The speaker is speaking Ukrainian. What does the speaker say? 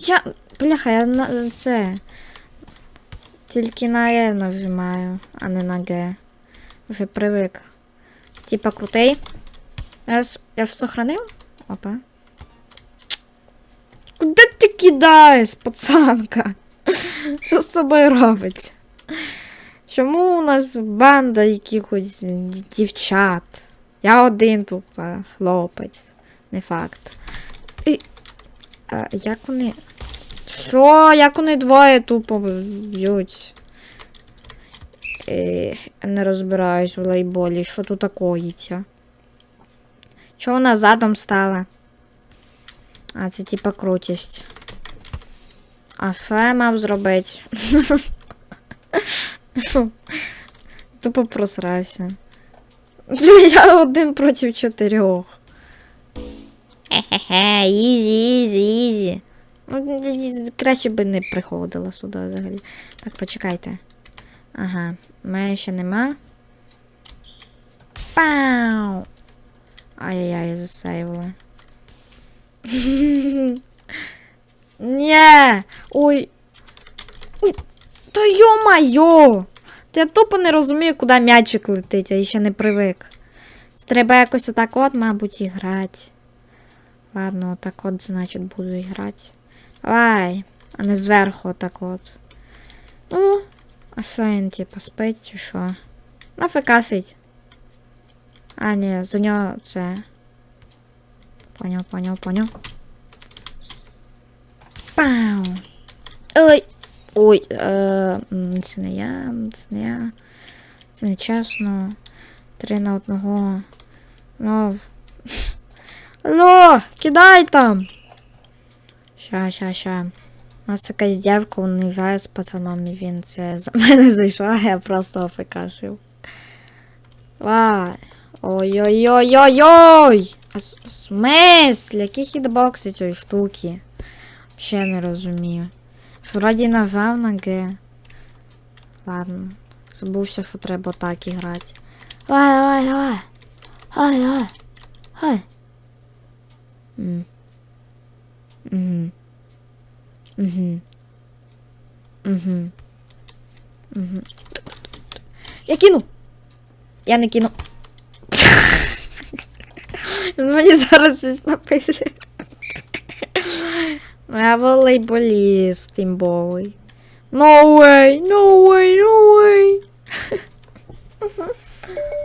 Я. Бляха, я на це. Тільки на Е нажимаю, а не на Г. Вже привик. Типа крутий. Я, ж- я ж сохранив? Опа. Куди ти кидаєш, пацанка? Що з собою робить? Чому у нас банда якихось дівчат? Я один тут, а, хлопець. Не факт. І... А, як вони. Що? Як вони двоє тупо б'ють? Е, не розбираюсь в лейболі. Що тут такоїться? Чого вона задом стала? А, це типа крутість. А що я мав зробити? Тупо просрався. Я один проти чотирьох. Хе-хе-хе, ізі, ізі, краще би не приходила сюди взагалі. Так, почекайте. Ага, мене ще нема. Пау! Ай-яй-яй, засейвили. Нє! Ой. Та йо-майо! Я тупо не розумію, куди м'ячик летить, я ще не привик. Треба якось отак от, мабуть, і грати. Ладно, отак от, значить, буду і грати. Давай, а не зверху отак от. Ну, а він, типу, спить чи що? Нафіка сить. А, ні, за нього це. Поняв, поняв, поняв. Пау! Ой! Ой, е, це не я, це не я. Це не чесно. Три на одного. Ну. Алло, кидай там! Ща, ща, ща. У нас якась дівка уїжджає з пацаном, і він це за мене зайшла, я просто офекасив. Давай. Ой-ой-ой-ой-ой! А с- смислі? Які хітбокси цієї штуки? Ще не розумію. Що Вроді нажав на Г. Ладно. Забувся, що треба так і грати. Давай, давай, давай. Давай, давай. Давай. Мгм. Мгм. Мгм. Мгм. Я кину! Я не кину. Мені зараз щось напише. Я волейболіст імбовий. No way, no way, no way.